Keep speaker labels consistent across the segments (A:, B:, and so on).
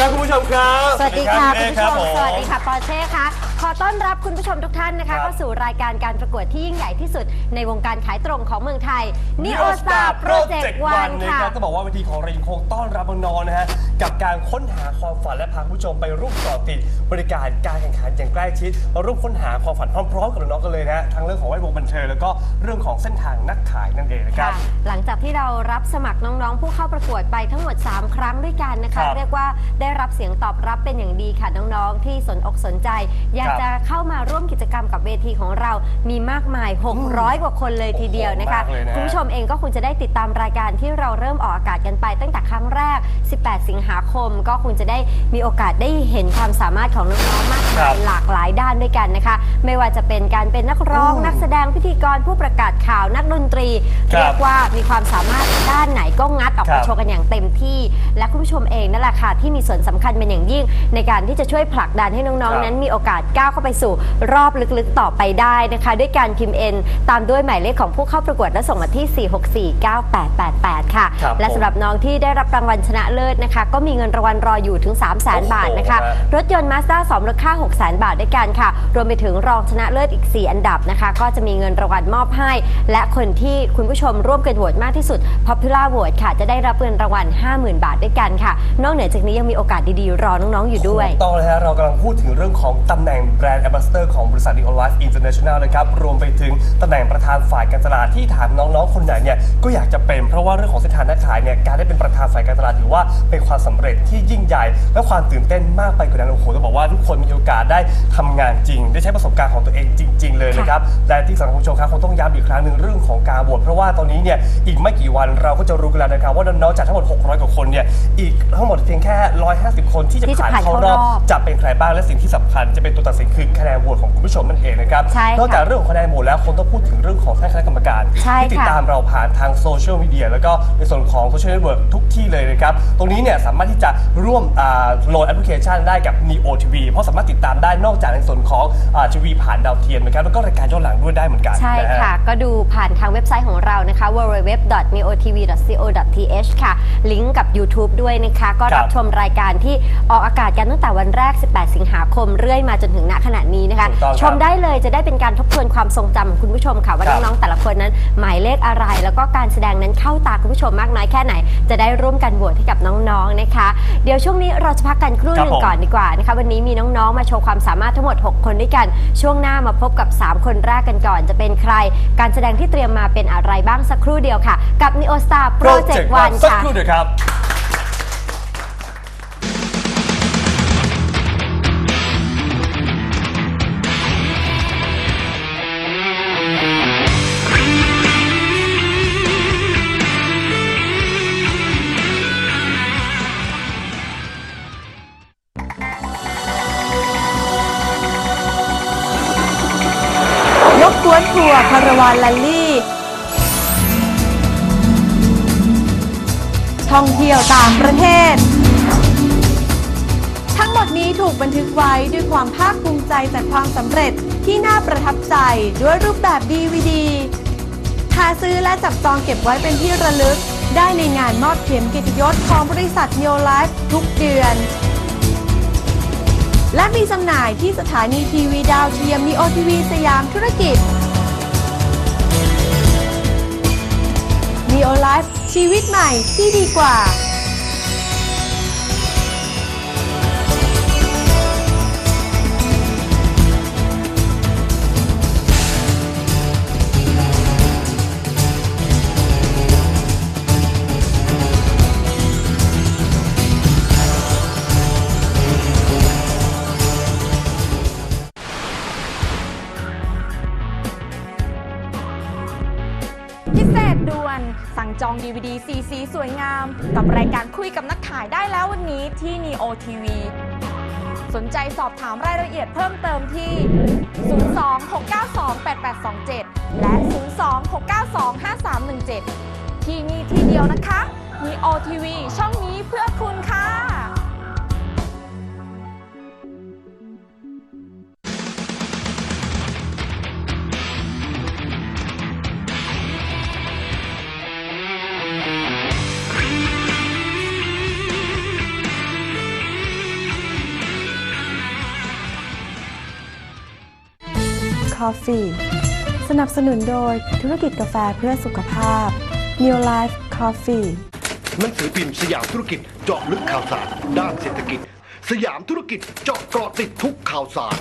A: วัสดีครับคุณผู้ชมครับ
B: สวัสดีค่ะ
A: เอ
B: คุณ
A: ค
B: ผู้
A: รับ
B: ชม
A: ผม
B: สวัสดีค่ะปอร์เช่ค่ะ ขอต้อนรับ คุณผู้ชมทุกท่านนะ
A: ครั
B: คะ
A: บ
B: เข้าสู่รายการการประกวดที่ยิ่งใหญ่ที่สุดในวงการขายตรงของเมืองไทย Neo Star Project One
A: นะ
B: ค่ะ
A: ครับก็บอกว่าเวทีของเรายังคงต้อนรับน้องๆนะฮะกับการค้นหาความฝันและพาคุณผู้ชมไปร่วมต่อติดบริการการแข่งขันอย่างใกล้ชิดมาร่วมค้นหาความฝันพร้อมๆกับน้องๆกันเลยนะฮะทั้งเรื่องของแวดวงบันเทิงแล้วก็เรื่องของเส้นทางนักขายนั่นเองนะครับ
B: ค่ะหลังจากที่เรารับสมัครน้องๆ ผู้เข้าประกวดไปทั้งหมด 3 ครั้งด้วยกันนะ
A: ครั
B: คะ
A: บ
B: เรียกว่าได้รับเสียงตอบรับเป็นอย่างดีค่ะน้องๆ ที่สนอกสนใจ อยาก
A: ครับ
B: จะเข้ามาร่วมกิจกรรมกับเวทีของเรามีมากมาย 600 กว่าคนเลยทีเดียวนะคะ
A: โอ้โหมากเลยนะ
B: คุณผู้ชมเองก็คงจะได้ติดตามรายการที่เราเริ่มออกอากาศกันไป ตั้งแต่ครั้งแรก 18 สิงหาคม ก็คงจะได้มีโอกาสได้เห็นความสามารถของน้องๆมาก
A: ครั
B: มาย
A: บ
B: หลากหลายด้านด้วยกันนะคะ ไม่ว่าจะเป็นการเป็นนักร้อง
A: อืม
B: นักแสดงพิธีกรผู้ประกาศข่าวนักดนตรี
A: ครับ
B: เรียกว่ามีความสามารถด้านไหนก็งัดออก
A: ครั
B: มา
A: บ
B: โชว์กันอย่างเต็มที่ และคุณผู้ชมเองนั่นแหละค่ะที่มีส่วนสำคัญเป็นอย่างยิ่ง ในการที่จะช่วยผลักดันให้น้อง
A: ครับ
B: ๆนั้นมีโอกาสก้าวเข้าไปสู่รอบลึกๆต่อไปได้นะคะ ด้วยการพิมพ์เอ็นตามด้วยหมายเลขของผู้เข้าประกวดและส่งมาที่ 4649888 ค่ะ
A: ครับ
B: และ
A: ผม
B: สำหรับน้องที่ได้รับรางวัลชนะเลิศนะคะ ก็มีเงินรางวัลรออยู่ถึง 3 0 0 0 0 0บาทนะคะ
A: โอ้โห
B: รถยนต์ Mazda 2มูลค่า 6 0 0 0 0 บาทด้วยกันค่ะ รวมไปถึงรองชนะเลิศอีก 4 อันดับนะคะ ก็จะมีเงินรางวัลมอบให้ และคนที่คุณผู้ชมร่วมกันโหวตมากที่สุด Popular Vote ค่ะ จะได้รับเงินรางวัล 50,000 บาทด้วยกันค่ะ นอกเหนือจากนี้ยังมีโอกาสดีๆ รอน้อง ๆ อยู่ด้วย
A: ถูกต้องเลยฮะเรากำลังพูดถึงเรื่องของตำแหน่งแบรนด์ a m b a s s a d o r ของบริษัท Neo Life International นะครับรวมไปถึงตำแหน่งประธานฝ่ายการตลาดที่ถามน้องๆ คนไหนเนี่ยก็อยากจะเป็นเพราะว่าเรื่องของเส้นทางนักขายเนี่ยการได้เป็นประธานฝ่ายการตลาดถือว่าเป็นความสำเร็จที่ยิ่งใหญ่ และความตื่นเต้นมากไปกว่านั้นโอ้โหต้องบอกว่าทุกคนมีโอกาสได้ทำงานจริง ได้ใช้ประสบการณ์ของตัวเองจริง ๆ เลยนะครับและที่สำคัญคุณผู้ชมครับคงต้องย้ำอีกครั้งหนึ่งเรื่องของการโหวตเพราะว่าตอนนี้เนี่ยอีกไม่กี่วันเราก็จะรู้กันแล้วนะครับว่าน้องๆจากทั้งหมด 600 กว่าคนเนี่ยอีกทั้งหมดเพียงแค่ 150 คนที่จะผ่านเข้า
B: ร
A: อ
B: บ
A: จะเป็นใครบ้างและสิ่งที่สำคัญจะเป็นตัวตัดสินคือคะแนนโหวตของคุณผู้ชมนั่นเองนะครับ
B: ใช่ค่ะ
A: นอกจากเรื่องของคะแนนโหวตแล้วคงต้องพูดถึงเรื่องของท่านคณะกรรมการ
B: ใช่
A: ที่ติด
B: ค่ะ
A: ตามเราผ่านทางโซเชียลมีเดียแล้วก็ในส่วนของโซเชียลเน็ตเวิร์กทุกที่เลยนะครับ ตรงนี้เนี่ยสามารถที่จะร่วมอ่าโหลดแอปพลิเคชันได้กับ Neo TV เพราะสามารถติดตามได้นอกจากในส่วนของทีวีผ่านดาวเทียมนะครับแล้วก็รายการย้อนหลังด้วยได้เหมือนกัน
B: ใช่
A: นฮ
B: ค่ะ ก็ดูผ่านทางเว็บไซต์ของเรานะคะ www.neotv.co.th ค่ะ ลิงก์กับ YouTube ด้วยนะคะ ก็
A: ครั
B: รับบชมรายการที่ออกอากาศกันตั้งแต่วันแรก 18 สิงหาคม เรื่อยมาจนถึงณขณะนี้นะคะ
A: ถูกต้องครับ
B: ชมได้เลยจะได้เป็นการทบทวนความทรงจำของคุณผู้ชมค่ะ ว่า
A: ครับ
B: น้องๆแต่ละคนนั้น หมายเลขอะไร แล้วก็การแสดงนั้นเข้าตาคุณผู้ชมมากน้อยแค่ไหน จะได้ร่วมกันโหวตให้กับน้องๆนะคะ เดี๋ยวช่วงนี้เราจะพักกันครู่หนึ่
A: ครับผม
B: งก่อนดีกว่านะคะวันนี้มีน้องๆมาโชว์ความสามารถทั้งหมด 6 คนด้วยกัน ช่วงหน้ามาพบกับ 3 คนแรกกันก่อน จะเป็นใคร การแสดงที่เตรียมมาเป็นอะไรบ้างสักครู่เดียวค่ะ กับ Neo Star Project One
A: สัก
B: ค่ะ
A: ครู่เดียวครับ
C: ร์คาราลัลลี่ ท่องเที่ยวต่างประเทศ ทั้งหมดนี้ถูกบันทึกไว้ด้วยความภาคภูมิใจจากความสำเร็จที่น่าประทับใจด้วยรูปแบบ DVD หาซื้อและจับจองเก็บไว้เป็นที่ระลึก ได้ในงานมอบเข็มเกียรติยศของบริษัท Neo Life ทุกเดือนและมีจำหน่ายที่สถานีทีวีดาวเทียมมีโอทีวีสยามธุรกิจ โอลีฟชีวิตใหม่ที่ดีกว่า
D: พิเศษด่วน สั่งจอง DVD สีสีสวยงาม กับรายการคุยกับนักขายได้แล้ววันนี้ที่ Neo TV สนใจสอบถามรายละเอียดเพิ่มเติมที่ 026928827 และ 026925317 ที่นี่ที่เดียวนะคะ Neo TV ช่องนี้เพื่อคุณค่ะ「
C: Coffee สนับสนุนโดยธุรกิจกาแฟเพื่อสุขภาพ New Life Coffee
E: หนังสือพิมพ์สยามธุรกิจเจาะลึกข่าวสาร ด้านเศรษฐกิจ สยามธุรกิจเจาะเกาะติดทุกข่าวสาร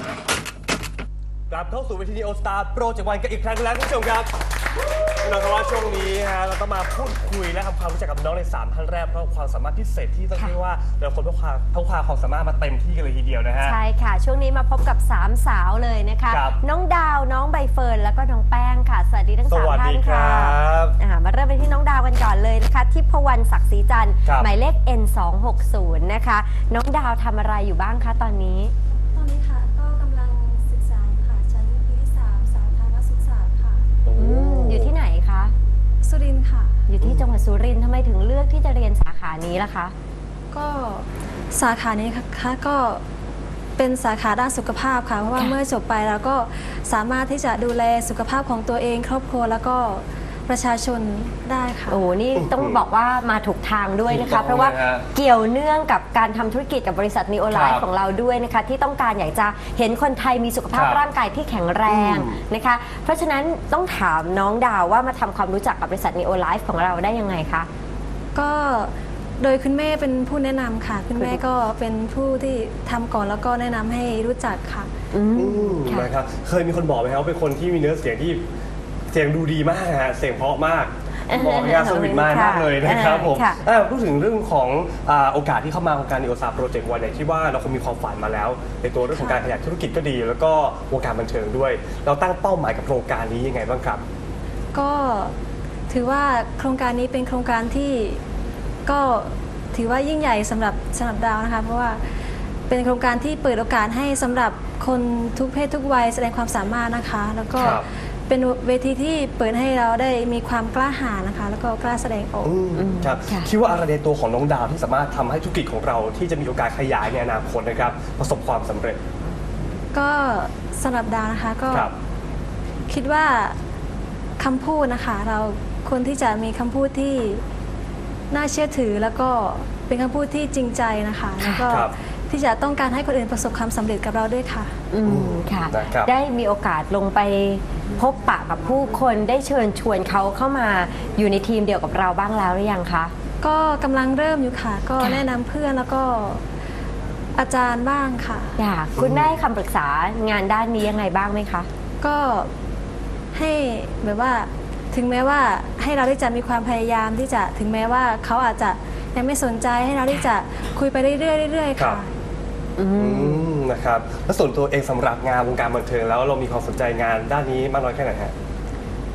A: กลับเข้าสู่เวทีนีโอสตาร์โปรเจกต์วันกันอีกครั้งแล้วคุณผู้ชมครับ แน่นอนครับว่าช่วงนี้ฮะเราต้องมาพูดคุยและทำความรู้จักกับน้องใน3ท่านแรกเพราะความสามารถพิเศษที่ต้องเรียกว่าเราคนพกพาพกพาความสามารถมาเต็มที่กันเลยทีเดียวนะฮะ
B: ใช่ค่ะ ช่วงนี้มาพบกับ3สาวเลยนะคะ
A: ครับ
B: น้องดาวน้องใบเฟิร์นแล้วก็น้องแป้งค่ะ สวัสดีทั้ง
A: ส
B: สาม
A: วัส
B: ท่า
A: ดี
B: น
A: คร
B: ค่ะั
A: บ
B: อ่ามาเริ่มไปที่น้องดาวกันก่อนเลยนะคะทิพวรรณศักดิ์ศรีจันทร์
A: ครับ
B: หมายเลข N260 นะคะ น้องดาวทำอะไรอยู่บ้างคะตอนนี้
F: ตอนนี้ค่ะก็กำลังศึกษาอยู่ค่ะชั้นปีที่3สาธารณสุขศาสตร์ค่ะ
A: โอ้
B: อืม อยู่ที่ไหนคะ
F: สุรินทร์ค่ะ
B: อยู่ที่จังหวัดสุรินทร์ทำไมถึงเลือกที่จะเรียนสาขานี้ล่ะคะ
F: ก็สาขานี้ค่ะก็เป็นสาขาด้านสุขภาพค่ะ เพราะว่า
B: ค่ะ
F: เมื่อจบไปแล้วก็สามารถที่จะดูแลสุขภาพของตัวเอง ครอบครัวแล้วก็ ประชาชนได้ค่ะ
B: โอ้โหนี่ต้องบอกว่ามาถูกทางด้วยนะ
A: ถูกต้
B: คะ
A: อง
B: เพราะว่า
A: เลยฮะ
B: เกี่ยวเนื่องกับการทำธุรกิจกับบริษัท Neo
A: ครั
B: Life
A: บ
B: ของเราด้วยนะคะ ที่ต้องการอยากจะเห็นคนไทยมีสุขภาพ
A: ครับ
B: ร่างกายที่แข็งแรง
A: อืม
B: นะคะ เพราะฉะนั้นต้องถามน้องดาวว่ามาทำความรู้จักกับบริษัท Neo Life ของเราได้ยังไงคะ
F: ก็โดยคุณแม่เป็นผู้แนะนำค่ะ คุณแม่ก็เป็นผู้ที่ทำก่อนแล้วก็แนะนำให้รู้จักค่ะ
B: อื
A: อื
B: ม
A: ม
B: ค่ะ
A: นะครับเคยมีคนบอกไหมครับว่าเป็นคนที่มีเนื้อเสียงที่เสียงดูดีมากฮะเสียงเพราะมาก
B: เออ
A: บอกงานสวิตมาก
B: ค่ะ
A: มากเลยนะครับ
B: เออ
A: ผม
B: ค่ะ
A: อ่าพูดถึงเรื่องของอ่าโอกาสที่เข้ามาของการนิโอซาโปรเจกต์วันเนี่ยคิดว่าเราคงมีความฝันมาแล้ว ในตัวเรื่องของการขยายธุรกิจก็ดี แล้วก็วงการบันเทิงด้วย เราตั้งเป้าหมายกับโครงการนี้ยังไงบ้างครับ
F: ก็ถือว่าโครงการนี้เป็นโครงการที่ก็ถือว่ายิ่งใหญ่สำหรับสำหรับดาวนะคะ เพราะว่าเป็นโครงการที่เปิดโอกาสให้สำหรับคนทุกเพศทุกวัยแสดงความสามารถนะคะ แล้วก็
A: ครับ
F: เป็นเวทีที่เปิดให้เราได้มีความกล้าหาญนะคะ แล้วก็กล้าแสดงออก
A: อืมครับ
B: ค่ะ
A: คิดว่าอะไรในตัวของน้องดาวที่สามารถทำให้ธุรกิจของเราที่จะมีโอกาสขยายในอนาคตนะครับ ประสบความสำเร็จ
F: ก็สำหรับดาวนะคะก็
A: ครับ
F: คิดว่าคำพูดนะคะ เราควรที่จะมีคำพูดที่น่าเชื่อถือแล้วก็เป็นคำพูดที่จริงใจนะคะ แล้วก็
A: ครับ
F: ที่จะต้องการให้คนอื่นประสบความสำเร็จกับเราด้วยค่ะ
B: อืมค่ะ
A: นะครับ
B: ได้มีโอกาสลงไปพบปะกับผู้คนได้เชิญชวนเขาเข้ามาอยู่ในทีมเดียวกับเราบ้างแล้วหรือยังคะ
F: ก็กำลังเริ่มอยู่ค่ะ ก็
B: ค่ะ
F: แนะนำเพื่อนแล้วก็อาจารย์บ้างค่ะ
B: อยากคุณแม่ให้คำปรึกษางานด้านนี้ยังไงบ้างไหมคะ
F: ก็ให้แบบว่าถึงแม้ว่าให้เราได้จะมีความพยายามที่จะถึงแม้ว่าเขาอาจจะยังไม่สนใจให้เราที่จะคุยไปเรื่อยๆเรื่อยๆ
A: ครั
F: ค่ะ
A: บอืม นะครับแล้วส่วนตัวเองสำหรับงานวงการบันเทิงแล้วเรามีความสนใจงานด้านนี้มากน้อยแค่ไหนฮะ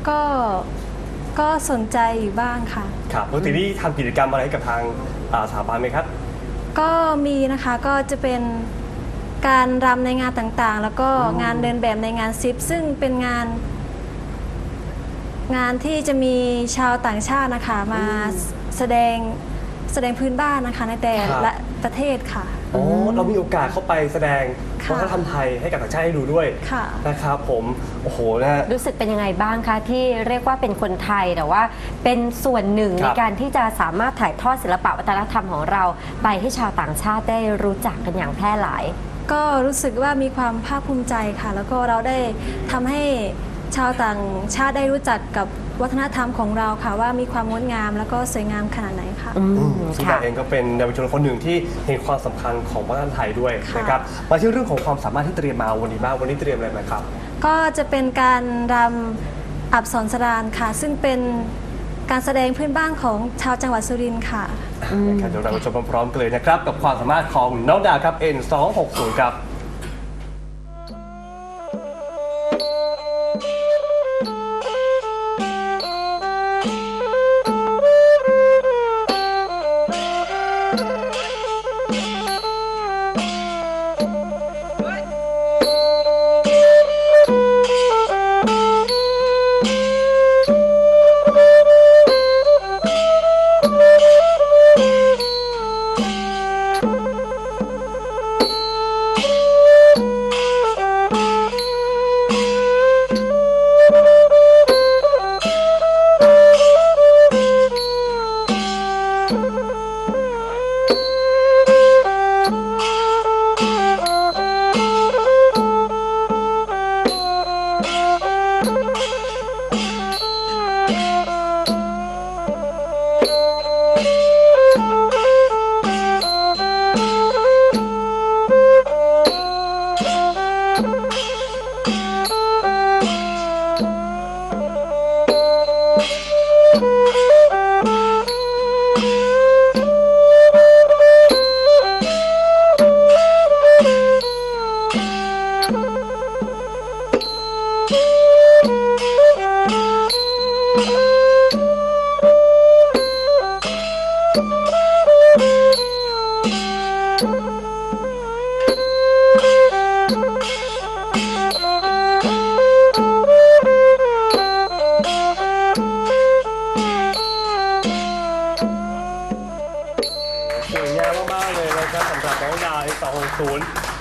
F: ก็ก็สนใจอยู่บ้างค่ะ
A: ครับปกติที่ทำกิจกรรมอะไรให้กับทางอ่าสถาบันไหมครับ
F: ก็มีนะคะก็จะเป็นการรำในงานต่างๆ แล้วก็งานเดินแบบในงานซิป ซึ่งเป็นงาน งานที่จะมีชาวต่างชาตินะคะมาแสดงแสดงพื้นบ้านนะคะในแต่
A: ครับ
F: ละประเทศค่ะ
A: อ๋อเรามีโอกาสเข้าไปแสดง
F: ค่ะ
A: วัฒนธรรมไทยให้กับต่างชาติให้ดูด้วย
F: ค่ะ
A: นะครับผมโอ้โหนะฮะ
B: รู้สึกเป็นยังไงบ้างคะที่เรียกว่าเป็นคนไทยแต่ว่าเป็นส่วนหนึ่ง
A: ค
B: ใน
A: รับ
B: การที่จะสามารถถ่ายทอดศิลปะวัฒนธรรมของเรา ไปให้ชาวต่างชาติได้รู้จักกันอย่างแพร่หลาย
F: ก็รู้สึกว่ามีความภาคภูมิใจค่ะ แล้วก็เราได้ทำให้ชาวต่างชาติได้รู้จักกับ วัฒนธรรมของเราค่ะว่ามีความงดงามแล้วก็สวยงามขนาดไหนค่ะ
B: อื
A: อื
B: ม
A: มซึ่ง
B: ค่ะ
A: เราเองก็เป็นเยาวชนคนหนึ่งที่เห็นความสำคัญของวัฒนธรรมไทยด้วย
F: ค่ะ
A: นะครับมาที่เรื่องของความสามารถที่เตรียมมาวันนี้บ้างวันนี้เตรียมอะไรมาครับ
F: ก็จะเป็นการรำอับสรสรานค่ะ ซึ่งเป็นการแสดงพื้นบ้านของชาวจังหวัดสุรินทร์ค่ะ
A: นะครับเดี๋ยวเราไปชมพร้อมๆกันเลยนะครับ กับความสามารถของน้องดาวครับ N260 ครับ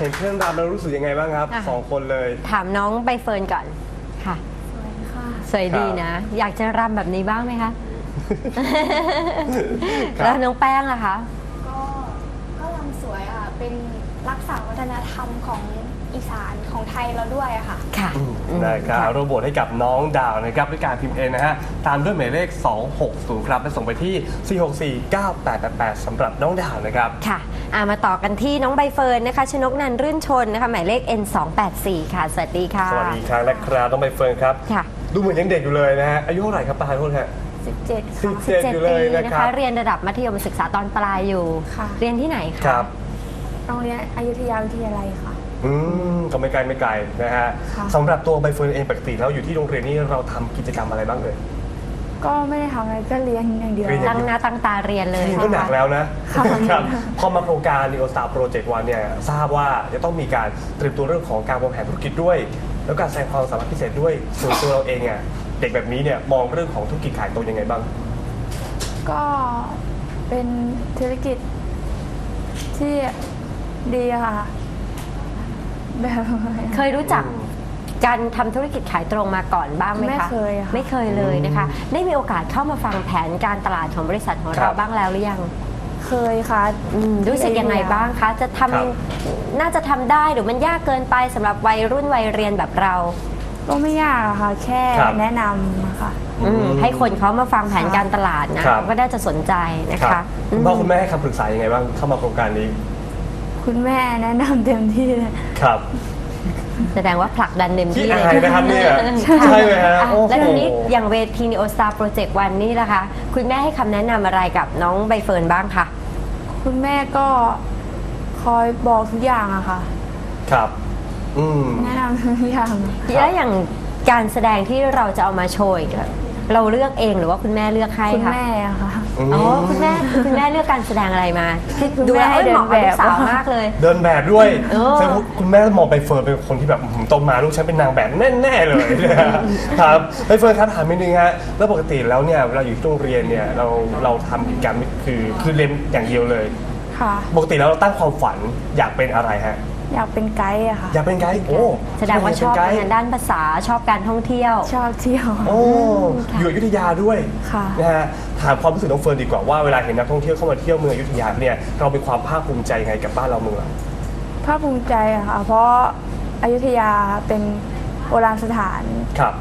A: ห็นเครื่องรำแล้วรู้สึกยังไงบ้างครับ
B: อะ
A: สองคนเลย
B: ถามน้องใบเฟิร์นก่อนค่ะ สวยดีนะ อยากจะรำแบบนี้บ้างไหมคะ
A: ครับ
B: แล้วน้องแป้งล่ะคะ
G: ก็ก็ลำสวยอะ เป็นรักษาวัฒนธรรมของอีสานของไทยเราด้วยอะค่ะ
B: ค่ะอืม
A: นะครับ
B: ค่ะ
A: โรบทให้กับน้องดาวนะครับด้วยการพิมพ์เองนะฮะ ตามด้วยหมายเลข 260 ครับ และส่งไปที่ 4649888สำหรับน้องดาวนะครับ
B: ค่ะ อ่ามาต่อกันที่น้องใบเฟิร์นนะคะชนกนันท์รื่นชนนะคะหมายเลข N284 ค่ะ สวัสดีค่ะ
A: สวัสดีครั้งนะครับน้องใบเฟิร์นครับ
B: ค่ะ
A: ดูเหมือนยังเด็กอยู่เลยนะฮะ อายุเท่าไหร่ครับประธานโทษฮะ
G: 17ค่ะ
A: 17อยู่เลย
B: ปี
A: นะ
B: นะ
A: ครั
B: คะ
A: บ
B: เรียนระดับมัธยมศึกษาตอนปลายอยู่
G: ค่ะ
B: เรียนที่ไหนคะ
A: ครับ
G: โรงเรียนอยุธยาวิทยาลัยค่ะ
A: อืมก็ไม่ไกลไม่ไกลนะฮะ
G: ค่ะ
A: สำหรับตัวใบเฟิร์นเองปกติแล้วอยู่ที่โรงเรียนนี่เราทำกิจกรรมอะไรบ้างเลย
G: ก็ไม่ได้ทำอะไรก็เรียนอย่างเดียว
A: เรียนอย่าง
B: ตั้งหน้าตั้งตาเรียนเลย
A: นี่ก็หนักแล้วนะ
G: ค่ะ
A: ครับพอมาโครงการ Neo Star Project วันเนี่ยทราบว่าจะต้องมีการเตรียมตัวเรื่องของการวางแผนธุรกิจด้วย แล้วการแสดงความสามารถพิเศษด้วยส่วนตัวเราเองอะเด็กแบบนี้เนี่ยมองเรื่องของธุรกิจขายตรงยังไงบ้าง
G: ก็เป็นธุรกิจที่ดีอะค่ะ แบบ
B: เคยรู้จัก การทำธุรกิจขายตรงมาก่อนบ้างไหมคะ
G: ไม่เคยอะค่ะ
B: ไม่เคยเลยนะคะ ได้มีโอกาสเข้ามาฟังแผนการตลาดของบริษัทของ
A: ครั
B: เรา
A: บ
B: บ้างแล้วหรือยัง
G: เคยค่ะ
B: อืมรู้สึกยังไงบ้างคะ จะทำ
A: ครับ
B: น่าจะทำได้หรือมันยากเกินไปสำหรับวัยรุ่นวัยเรียนแบบเรา
G: ก็ไม่ยากอะค่ะ แค่
A: ครับ
G: แนะนำอะค่ะ
B: อืม ให้คนเขามาฟังแผนการตลาดนะครับ ก็น่าจะสนใจนะ
A: ครั
B: คะ
A: บคุณพ่อคุณแม่ให้คำปรึกษายังไงบ้างเข้ามาโครงการนี้
G: คุณแม่แนะนำเต็มที่เลย
A: ครับ
B: แสดงว่าผลักดันเต็มที่
A: ขี้
B: เล
A: อาย
B: ย
A: นะครับเนี่ย
B: ค่ะ
A: ใช่ไหมฮะ
B: อะ
A: โอ้โห
B: แล้วทีนี้อย่างเวที Neo Star Project วันนี้ล่ะคะ คุณแม่ให้คำแนะนำอะไรกับน้องใบเฟิร์นบ้างคะ
G: คุณแม่ก็คอยบอกทุกอย่างอะค่ะ
A: ครับ อืม
G: แนะนำทุกอย่าง
B: แล้วอย่างการแสดงที่เราจะเอามาโชว์อีกอะเราเลือกเองหรือว่าคุณแม่เลือกให้
G: คุณ
B: คะ
G: แม่อะค่ะ
B: อ๋อคุณแม่ คุณแม่เลือกการแสดงอะไรมาที่
G: คุณ
B: ดู
G: แม่
B: แล้ว
G: ให้
B: เอ้ยเหมาะกับ
G: เดิ
B: ลู
G: น
B: ก
G: แบบ
B: สาวมากเลย
A: เดินแบบด้วย
B: เออ
A: แสดงว่าคุณแม่มองใบเฟิร์นเป็นคนที่แบบอื้อหือโตมาลูกฉันเป็นนางแบบแน่ๆเลยนะฮะครับใบเฟิร์นครับถามนิดนึงฮะแล้วปกติแล้วเนี่ยเวลาอยู่ที่โรงเรียนเนี่ยเราเราทำกิจกรรมคือคือเรียนอย่างเดียวเลย
G: ค่ะ
A: ปกติแล้วเราตั้งความฝันอยากเป็นอะไรฮะ
G: อยากเป็นไกด์อะค่ะ
A: อยากเป็นไกด์โอ้
B: แสดงว่าชอบ
A: เป็นไกด์
B: งานด้านภาษาชอบการท่องเที่ยว
G: ชอบเที่ยว
A: โอ้อยู่อยุธยาด้วย
G: ค่ะ
A: นะฮะถามความรู้สึกน้องเฟิร์นดีกว่าว่าเวลาเห็นนักท่องเที่ยวเข้ามาเที่ยวเมืองอยุธยาเนี่ยเรามีความภาคภูมิใจยังไงกับบ้านเราเมืองเรา
G: ภาคภูมิใจอะค่ะ เพราะอยุธยาเป็นโบราณสถาน
A: ครับ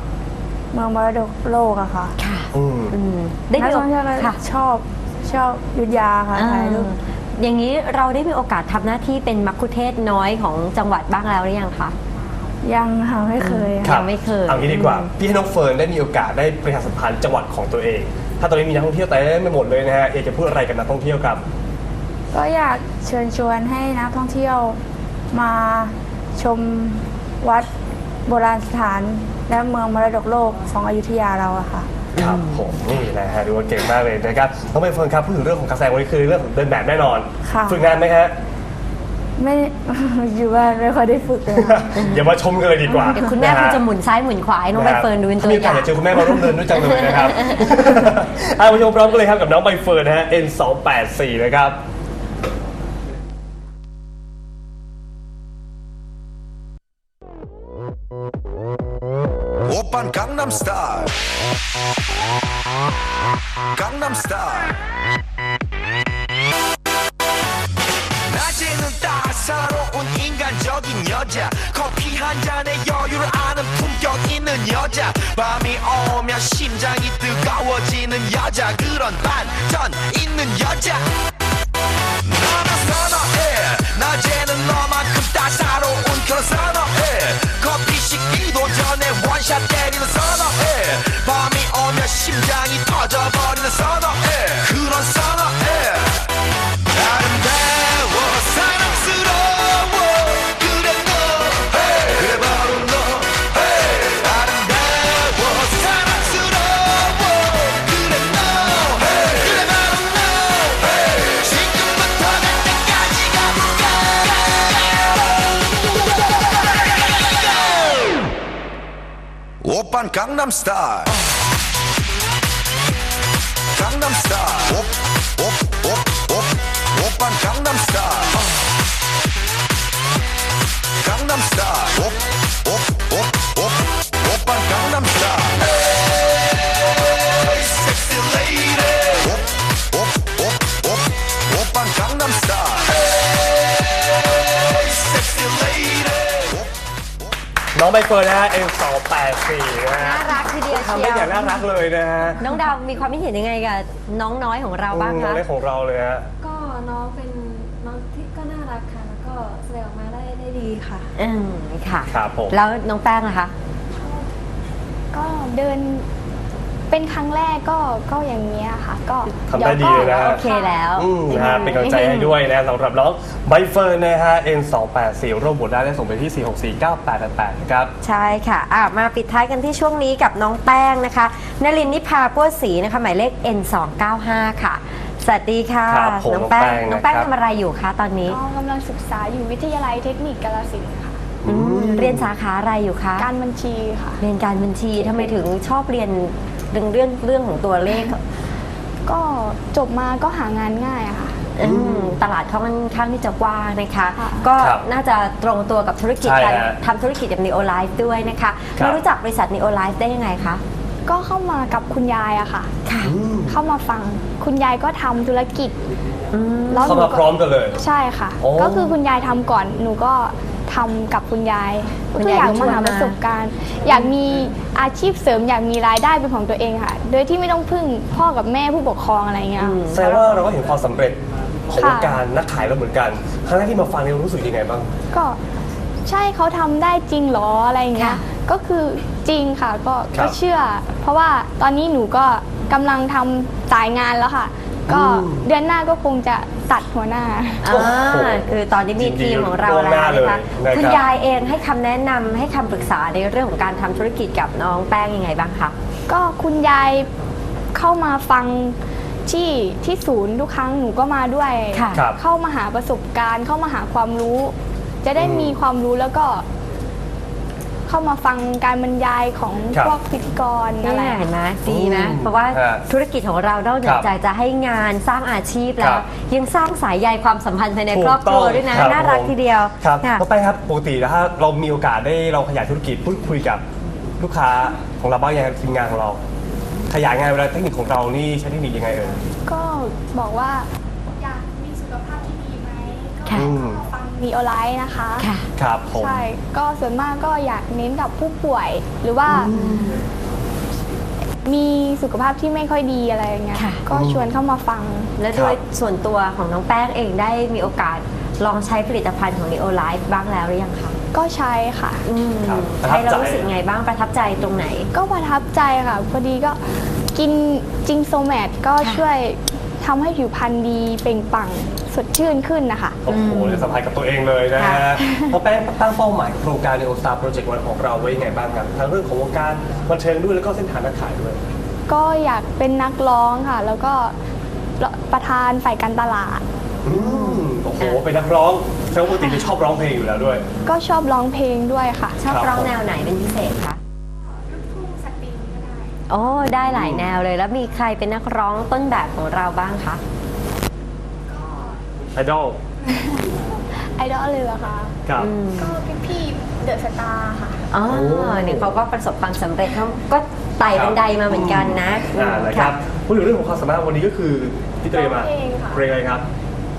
G: เมืองมรดกโลกอะค่ะ
B: ค่ะ
A: อืม
B: อืมได้
G: นัก
B: มีโอ
G: ท่องเที่ยวก็
B: ค่ะ
G: ชอบชอบอยุธยาค่ะถ่ายรูป
B: อ่า อย่างนี้เราได้มีโอกาสทำหน้าที่เป็นมัคคุเทศก์น้อยของจังหวัดบ้างแล้วหรือยังคะ
G: ยังค่ะไม่เคยอะ
A: ครับ
B: ยังไม่เคย
A: เอางี้ดีกว่า พี่ให้น้องเฟิร์นได้มีโอกาสได้ประชาสัมพันธ์จังหวัดของตัวเอง ถ้าตอนนี้มีนักท่องเที่ยวเต็มไปหมดเลยนะฮะอยากจะพูดอะไรกับนักท่องเที่ยวครับ
G: ก็อยากเชิญชวนให้นักท่องเที่ยวมาชมวัดโบราณสถาน และเมืองมรดกโลกของอยุธยาเราอะค่ะ
A: ครับผมนี่นะฮะดูว่าเก่งมากเลยนะครับน้องใบเฟิร์นครับพูดถึงเรื่องของการแสดงวันนี้คือเรื่องของเดินแบบแน่นอน
G: ค่ะ
A: ฝึกงานไหมฮะ
G: ไม่ อยู่บ้านไม่ค่อยได้ฝึกเลยค่ะ
A: อย่ามาชมกันเลยดีกว่า
B: เดี๋ยวคุณแม่
A: น
B: คุณ
A: ฮ
B: จะหมุนซ้ายหมุนขวาให้น้องใบเฟิร์นดูเป็นตัว
A: ถ้ามี
B: อ
A: โอกาส
B: ย่าง
A: อยากเจอคุณแม่มาร่วมเดินด้วยจังเลยนะครับเอามาชมพร้อมกันเลยครับกับน้องใบเฟิร์นนะฮะ N284 นะครับ
H: 오빤 강남스타일 강남스타일 낮에는 따사로운 인간적인 여자. 커피 한 잔에 여유를 아는 품격 있는 여자. 밤이 오면 심장이 뜨거워지는 여자. 그런 반전 있는 여자. 나는 선어해. 낮에는 너만큼 따사로운 그런 선어해. 커피 식기도 전에 원샷 때리는 선어해. 밤이 오면 심장이 터져버리는 선어 van Gangnam Style. Gangnam Style. Op, op, op, op. Oppan Gangnam Style.
A: Gangnam Style. Op. ใบเฟิร์นนะฮะ N284 นะฮะ
B: น่ารักทีเดียว
A: ทำ
B: เชี
A: ได้
B: ยว
A: อย่างน่ารักเลยนะฮะ
B: น้องดาวมีความคิดเห็นยังไงกับน้องน้อยของเราบ้าง
A: น้อ
B: คะ
A: งเล็กของเราเลยฮะ
F: ก็น้องเป็นน้องที่ก็น่ารักค่ะ แล้วก็แสดงออกมาได้ได้ดีค่ะ
B: อืมค่ะ
A: ครับผม
B: แล้วน้องแป้งนะคะ
G: ก็เดิน เป็นครั้งแรกก็ก็อย่างนี้ยค่ะ ก็
A: ทำได้ดีเลยนะฮะ
B: โอเคแล้ว
A: อืมนะฮะเป็นกำลังใจให้ด้วยนะสำหรับน้องใบเฟิร์นนะฮะ N284 ร่วมบทได้ได้ส่งไปที่ 4649888นะครับ
B: ใช่ค่ะอะ มาปิดท้ายกันที่ช่วงนี้กับน้องแป้งนะคะนลินนิพาป้วศรีนะคะ หมายเลข N295 ค่ะ สวัสดีค่ะ
A: ครับผม
B: น้องแป้ง
A: น้
B: น้
A: อ
B: องง
A: แป้
B: แป้
A: ง
B: งทำอะไรอยู่คะตอนนี้
G: ก็กำลังศึกษาอยู่วิทยาลัยเทคนิคกาลสินธุ์ค่ะ
B: อืมเรียนสาขาอะไรอยู่คะ
G: การบัญชีค่ะ
B: เรียนการบัญชีทำไมถึงชอบเรียน เรื่องเรื่องเรื่องของตัวเลข
G: ก็จบมาก็หางานง่ายอะค่ะ
B: อืมตลาดเขาค่อนข้างที่จะกว้างนะคะ
G: ค่ะ
B: ก็
A: ครับ
B: น่าจะตรงตัวกับธุรกิจ
A: ใช่
B: การ
A: ฮะ
B: ทำธุรกิจกับ Neo Life ด้วยนะคะ
A: ครับ
B: มารู้จักบริษัท Neo Life ได้ยังไงคะ
G: ก็เข้ามากับคุณยายอะค่ะ
B: ค่ะ
A: อืม
G: เข้ามาฟังคุณยายก็ทำธุรกิจ
B: อืม
G: แล้วห
A: เข้า
G: นู
A: มาพร้อมกันเลย
G: ใช่ค่ะ
A: โอ้
G: ก็คือคุณยายทำก่อนหนูก็ ทำกับคุณยาย
B: คุณ
G: ก็
B: ยาย
G: อยาก
B: ก็ช
G: มา
B: วน
G: หา
B: มา
G: ประสบการณ์ อยากมีอาชีพเสริมอยากมีรายได้เป็นของตัวเองค่ะ โดยที่ไม่ต้องพึ่งพ่อกับแม่ผู้ปกครองอะไรเงี้ย
B: อืม
A: แสดงว่าเราก็เห็นความสำเร็จของ
G: ค่ะ
A: วงการนักขายแล้วเหมือนกัน ครั้งแรกที่มาฟังเนี่ยรู้สึกยังไงบ้าง
G: ก็ใช่เขาทำได้จริงเหรออะไรเงี้ย
B: ค่ะ
G: ก็คือจริงค่ะก็
A: ครับ
G: ก็เชื่อ เพราะว่าตอนนี้หนูก็กำลังทำสายงานแล้วค่ะ ก็
A: อืม
G: เดือนหน้าก็คงจะตัดหัวหน้า
B: อ่
A: โอ้โหา
B: คือตอนนี้มี
A: ยินดี
B: ทีมของเรา
A: ล่วงห
B: แล้
A: น้าวเลย
B: นะคะ
A: นะครับ
B: คุณยายเองให้คำแนะนำให้คำปรึกษาในเรื่องของการทำธุรกิจกับน้องแป้งยังไงบ้างคะ
G: ก็คุณยายเข้ามาฟังที่ที่ศูนย์ทุกครั้งหนูก็มาด้วย
B: ค่ะ
A: ครับ
G: เข้ามาหาประสบการณ์ เข้ามาหาความรู้ จะได้
A: อืม
G: มีความรู้แล้วก็ เข้ามาฟังการบรรยายของ
A: ครับ
G: พวกพิธีกรอะไร
B: นี่เห็นไหมดีนะ
A: อืม
B: เพราะว่า
A: ฮะ
B: ธุรกิจของเรานอกเหนื
A: ค
B: อ
A: รับ
B: จากจะให้งานสร้างอาชีพแล้
A: ครั
B: ว
A: บ
B: ยังสร้างสายใยความสัมพันธ์ภายใน
A: ถูก
B: ครอบครัว
A: ต้อง
B: ด้วยนะ
A: ครับ
B: น่ารัก
A: ผม
B: ทีเดียว
A: ครับ
B: ค่ะ
A: ต่อไปครับปกตินะฮะเรามีโอกาสได้เราขยายธุรกิจพูดคุยกับลูกค้าของเราบ้างยังไงทีมงานของเรา ขยายงานเวลาเทคนิคของเรานี่ใช้เทคนิคยังไงเอ่ย
G: ก็บอกว่า อยากมีสุขภาพที่ดีไหมก็
B: ค่ะ
A: อืม
G: ฟังมีออนไลน์นะคะ
B: ค่ะ
A: ครับผม
G: ใช่ ก็ส่วนมากก็อยากเน้นกับผู้ป่วย หรือว่า มีสุขภาพที่ไม่ค่อยดีอะไรอย่างเงี้ย
B: ค่ะ
G: ก็ชวนเข้ามาฟัง
B: และโดยส่วนตัวของน้องแป้งเองได้มีโอกาสลองใช้ผลิตภัณฑ์ของ Neo Life บ้างแล้วหรือยังคะ
G: ก็ใช้ค่ะ
B: อืม
A: ครับประทั
B: ใช้
A: บ
B: แล้ว
A: ใจ
B: รู้สึกไงบ้างประทับใจตรงไหน
G: ก็ประทับใจค่ะ พอดีก็กินจิงโซแมทก็
B: ค่ะ
G: ช่วยทำให้ผิวพรรณดีเปล่งปลั่ง สดชื่นขึ้นนะคะ
A: โอ้โหเลยสัมผัสกับตัวเองเลยนะฮะ
B: ค่ะ
A: เพราะแป้งตั้งเป้าหมายโครงการในโอสตาโปรเจกต์วันของเราไว้ยังไงบ้างครับทั้งเรื่องของวงการบันเทิงด้วยแล้วก็เส้นทางนักขายด้วย
G: ก็อยากเป็นนักร้องค่ะ แล้วก็ประธานฝ่ายการตลาด
A: อืมโอ้โหเป็นนักร้องแสดงว่าปกติจะชอบร้องเพลงอยู่แล้วด้วย
G: ก็ชอบร้องเพลงด้วยค่ะ
B: ชอบ
A: ครับ
B: ร้องแนวไหนเป็นพิเศษคะโอ้ได้หลายแนวเลยแล้วมีใครเป็นนักร้องต้นแบบของเราบ้างคะ
A: ไอดอล
G: ไอดอลเลยเหรอคะ
A: ครับ
B: อืม
G: ก็พี่พี่เดอะสตาร์ค่ะ
B: อ๋อ
A: โอ้
B: หนึ่งเขาก็ประสบความสำเร็จเขาก็ไต่บันไดมาเหมือนกันนะ
A: อ่านะครับพูดถึงเรื่องของความสามารถวันนี้ก็คือที่เตรียมมา
G: ร้องเพลงค่ะ
A: เพลงอะไรครับ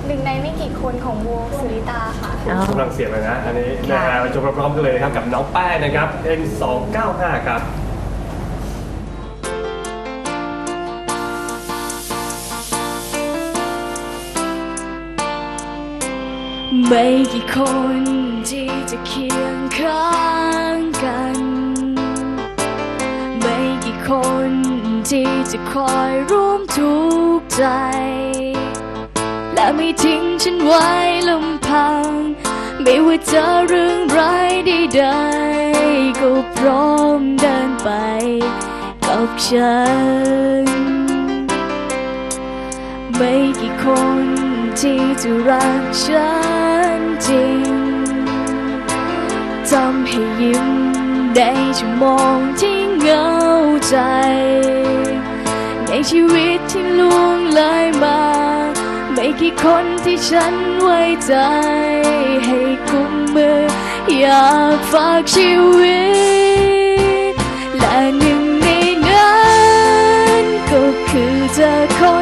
G: หนึ่งในไม่กี่คนของวงสุริตาค่ะ
B: อ๋อ
A: กำลังเสียงเลยนะ อันนี้นะ
B: ค่ะ
A: ฮะมาชมพร้อมๆกันเลยนะครับกับน้องแป้งนะครับ N295 ครับ
I: ไม่กี่คนที่จะเคียงข้างกัน ไม่กี่คนที่จะคอยร่วมทุกข์ใจ และไม่ทิ้งฉันไว้ลำพัง ไม่ว่าเจอเรื่องร้ายใดๆก็พร้อมเดินไปกับฉัน ไม่กี่คนที่จะรักฉัน ริงทำให้ยิ้มได้ชั่วโมองที่เหงาใจ ในชีวิตที่ล่วงเลยมา ไม่กี่คนที่ฉันไว้ใจ ให้กุมมือ อยากฝากชีวิต และหนึ่งในนั้นก็คือเธอคน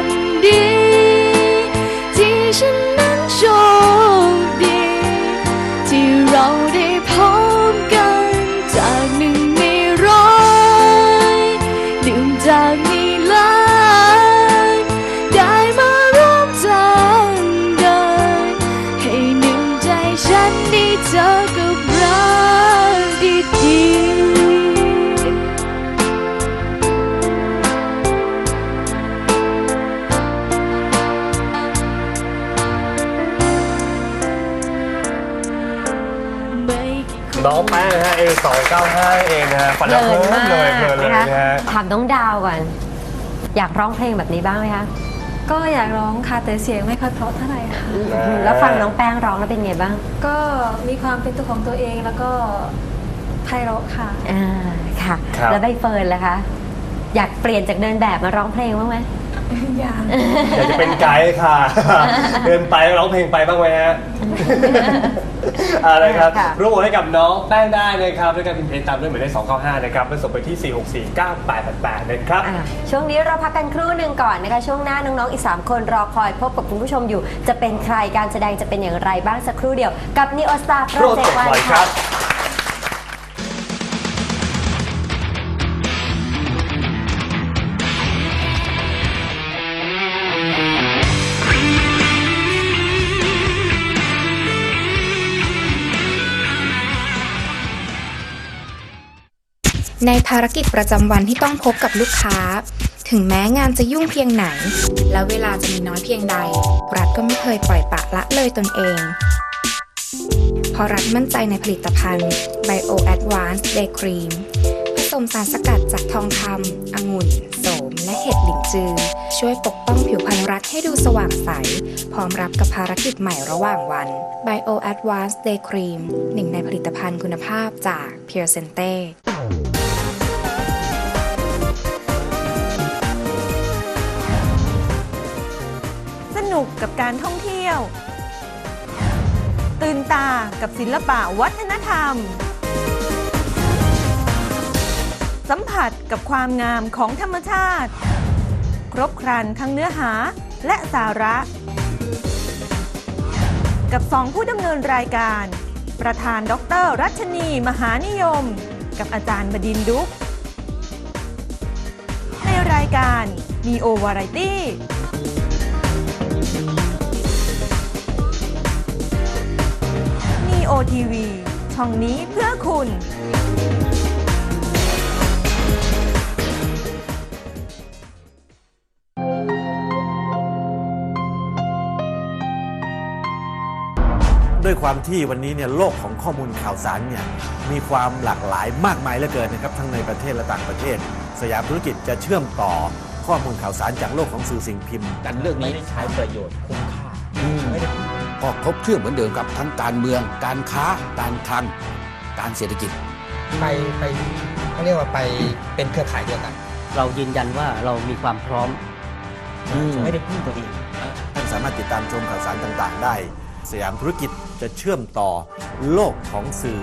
I: 295 เอ
A: งนะฮะฟัน
B: เพ
A: ลิ
B: น
A: เลยเพลินเลย
B: นะถามน้องดาวก่อน อยากร้องเพลงแบบนี้บ้างไหมคะ
F: ก็อยากร้องค่ะแต่เสียงไม่ค่อยเพราะเท่าไหร่ค่ะ
B: แล้วฟังน้องแป้งร้องแล้วเป็นไงบ้าง
F: ก็มีความเป็นตัวของตัวเองแล้วก็ไพเราะค่ะ
B: อ่า ค่ะแล้วใบเฟิร์นล่ะคะ อยากเปลี่ยนจากเดินแบบมาร้องเพลงบ้างไหม
F: ยาก
A: อยากจะเป็นไกด์ค่ะ เดินไปร้องเพลงไปบ้างไหมฮะ อะไรครับ
B: ค่ะ
A: ร่วมโหวตให้กับน้องแป้งได้นะครับด้วยการพิมพ์เพลงตามด้วยหมายเลข295 นะครับแล้วส่งไปที่ 4649888 นะครับ
B: อ่าช่วงนี้เราพักกันครู่หนึ่งก่อนนะคะ ช่วงหน้าน้องๆอีก 3 คนรอคอยพบกับคุณผู้ชมอยู่ จะเป็นใครการแสดงจะเป็นอย่างไรบ้างสักครู่เดียว กับ Neo Star Project
A: Project
B: One
A: One ค
B: ค่ะ
A: รับ
J: ในภารกิจประจำวันที่ต้องพบกับลูกค้า ถึงแม้งานจะยุ่งเพียงไหน และเวลาจะมีน้อยเพียงใด รัฐก็ไม่เคยปล่อยปละละเลยตนเอง เพราะรัฐมั่นใจในผลิตภัณฑ์ Bio Advanced Day Cream ผสมสารสกัดจากทองคำองุ่น โสม และเห็ดหลิงจือ ช่วยปกป้องผิวพรรณรัฐให้ดูสว่างใส พร้อมรับกับภารกิจใหม่ระหว่างวัน Bio Advanced Day Cream หนึ่งในผลิตภัณฑ์คุณภาพจาก Pure Sente
C: กับการท่องเที่ยว ตื่นตากับศิลปะวัฒนธรรม สัมผัสกับความงามของธรรมชาติ ครบครันทั้งเนื้อหาและสาระ กับสองผู้ดำเนินรายการ ประธานดร รัชนี มหานิยม กับอาจารย์บดินดุ๊กในรายการ Neo Variety นีโอทีวีช่องนี้เพื่อคุณ
K: ด้วยความที่วันนี้เนี่ยโลกของข้อมูลข่าวสารเนี่ยมีความหลากหลายมากมายเหลือเกินนะครับทั้งในประเทศและต่างประเทศ สยามธุรกิจจะเชื่อมต่อข้อมูลข่าวสารจากโลกของสื่อสิ่งพิมพ์
L: การเลือกนี้ใช้ประโยชน์คุ้มค่า
M: ก็ครบเครื่องเหมือนเดิมกับทั้งการเมือง การค้า การคลัง การเศรษฐกิจ
L: ไปไปเขาเรียกว่าไปเป็นเครือข่ายเดียวกัน
N: เรายืนยันว่าเรามีความพร้อมไม่ได้พึ่งตัวเอง
K: ท่านสามารถติดตามชมข่าวสารต่างๆ ได้ สยามธุรกิจจะเชื่อมต่อโลกของสื่อ